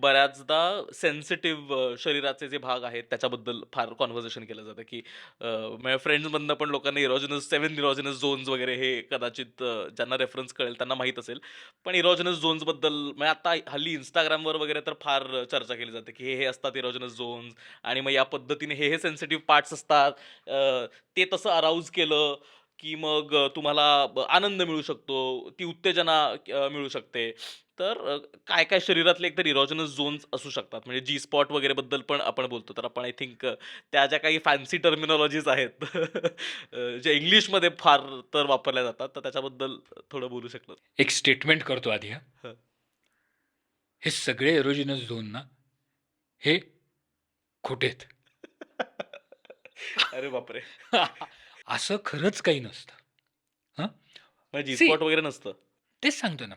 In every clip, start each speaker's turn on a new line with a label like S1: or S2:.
S1: बऱ्याचदा सेन्सिटिव्ह शरीराचे जे भाग आहेत त्याच्याबद्दल फार कॉन्व्हर्सेशन केलं जातं की फ्रेंड्समधनं म्हणजे पण लोकांना इरोजिनस सेवन इरोजिनस झोन्स वगैरे हे कदाचित ज्यांना रेफरन्स कळेल त्यांना माहीत असेल. पण इरोजिनस झोन्सबद्दल म्हणजे आता हल्ली इंस्टाग्रामवर वगैरे तर फार चर्चा केली जाते की हे हे असतात इरोजिनस झोन्स आणि मग या पद्धतीने हे हे सेन्सिटिव्ह पार्ट्स असतात. ते तसं अराऊज केलं. की मग तुम्हाला आनंद मिळू शकतो ती उत्तेजना मिळू शकते. तर काय काय शरीरातले एकतर इरोजनस झोन्स असू शकतात. म्हणजे जी स्पॉट वगैरे बद्दल पण आपण बोलतो. तर आपण आय थिंक त्या ज्या काही फॅन्सी टर्मिनॉलॉजीज आहेत ज्या इंग्लिशमध्ये फार तर वापरल्या जातात तर त्याच्याबद्दल थोडं बोलू शकलो
S2: एक स्टेटमेंट करतो आधी हा.
S1: हं.
S2: सगळे एरोजिनस झोन ना हे खोटे आहेत
S1: अरे बापरे.
S2: असं खरंच काही नसतं.
S1: जी
S2: See-
S1: स्पॉट वगैरे नसतं.
S2: तेच सांगतो ना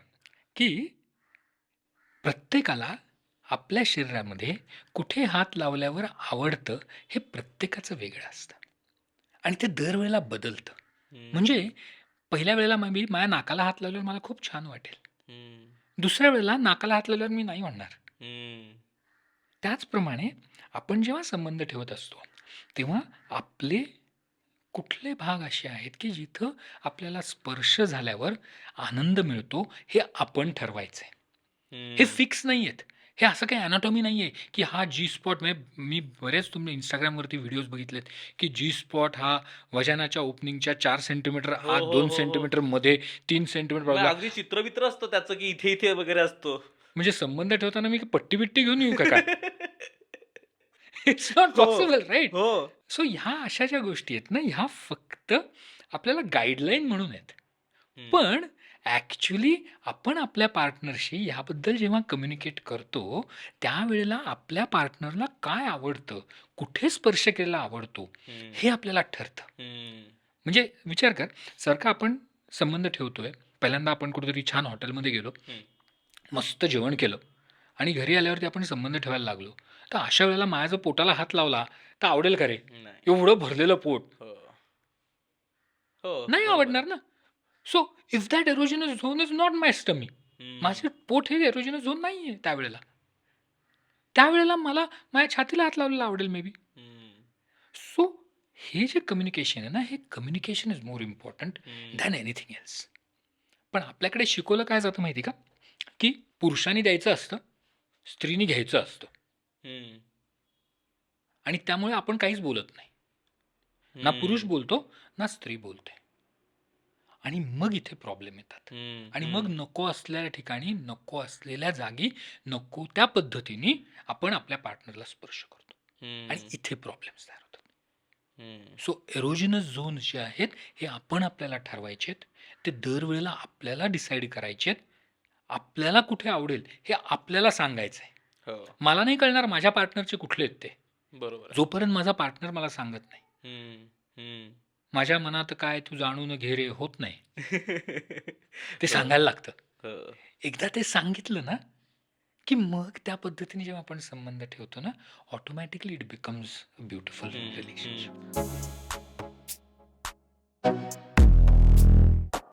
S2: की प्रत्येकाला आपल्या शरीरामध्ये कुठे हात लावल्यावर आवडतं हे प्रत्येकाचं वेगळं असतं. आणि ते दरवेळेला बदलतं. म्हणजे पहिल्या वेळेला मी माझ्या नाकाला हात लावल्यावर मला खूप छान वाटेल. दुसऱ्या वेळेला नाकाला हात लावल्यावर मी नाही म्हणणार. त्याचप्रमाणे आपण जेव्हा संबंध ठेवत असतो तेव्हा आपले कुठले भाग असे आहेत की जिथं आपल्याला स्पर्श झाल्यावर आनंद मिळतो हे आपण ठरवायचं आहे हे. फिक्स नाही आहेत हे असं काही अनाटॉमी नाही आहे की हा जी स्पॉट म्हणजे मी बरेच तुम्ही इंस्टाग्रामवरती व्हिडिओज बघितलेत की जी स्पॉट हा वजनाच्या ओपनिंगच्या चार सेंटीमीटर
S1: हो,
S2: आत
S1: हो,
S2: दोन
S1: हो, हो.
S2: सेंटीमीटरमध्ये तीन सेंटीमीटर
S1: अगदी चित्रवित्र असतं त्याचं की इथे इथे वगैरे असतो.
S2: म्हणजे संबंध ठेवताना मी पट्टी बिट्टी घेऊन येऊ का काय? It's not. Possible right so ह्या अशा ज्या गोष्टी आहेत ना ह्या फक्त आपल्याला गाईडलाईन म्हणून आहेत. पण ॲक्च्युली आपण आपल्या पार्टनरशी ह्याबद्दल जेव्हा कम्युनिकेट करतो त्यावेळेला आपल्या पार्टनरला काय आवडतं कुठे स्पर्श केलेला आवडतो हे आपल्याला ठरतं. म्हणजे विचार कर सर का आपण संबंध ठेवतोय पहिल्यांदा आपण कुठेतरी छान हॉटेलमध्ये गेलो. मस्त जेवण केलं आणि घरी आल्यावरती आपण संबंध ठेवायला लागलो. तर अशा वेळेला माझ्या जर पोटाला हात लावला तर आवडेल का रे? एवढं भरलेलं पोट.
S1: हो. हो
S2: नाही. आवडणार ना? So if that erogenous zone is not my stomach माझे पोट हे एरोजिनस झोन नाही आहे त्यावेळेला. त्यावेळेला मला माझ्या छातीला हात लावलेला आवडेल मे बी सो हे जे कम्युनिकेशन आहे ना हे communication is more important. Than anything else पण आपल्याकडे शिकवलं काय जातं माहिती का? की पुरुषांनी द्यायचं असतं स्त्रीनी घ्यायचं असतं. आणि त्यामुळे आपण काहीच बोलत नाही. ना पुरुष बोलतो ना स्त्री बोलते. आणि मग इथे प्रॉब्लेम येतात. आणि. मग नको असलेल्या ठिकाणी नको असलेल्या जागी नको त्या पद्धतीने आपण आपल्या पार्टनरला स्पर्श करतो. आणि इथे प्रॉब्लेम्स तयार होतात. सो एरोजिनस झोन जे आहेत हे आपण आपल्याला ठरवायचे आहेत ते दरवेळेला आपल्याला डिसाईड करायचे आहेत आपल्याला कुठे आवडेल हे आपल्याला सांगायचं आहे
S1: हो
S2: मला नाही कळणार माझ्या पार्टनरचे कुठले आहेत ते
S1: बरोबर.
S2: जोपर्यंत माझा पार्टनर मला सांगत नाही. माझ्या मनात काय तू जाणून घे रे होत नाही ते सांगायला लागतं
S1: हो.
S2: एकदा ते सांगितलं ना की मग त्या पद्धतीने जेव्हा आपण संबंध ठेवतो ना automatically it becomes beautiful relationship.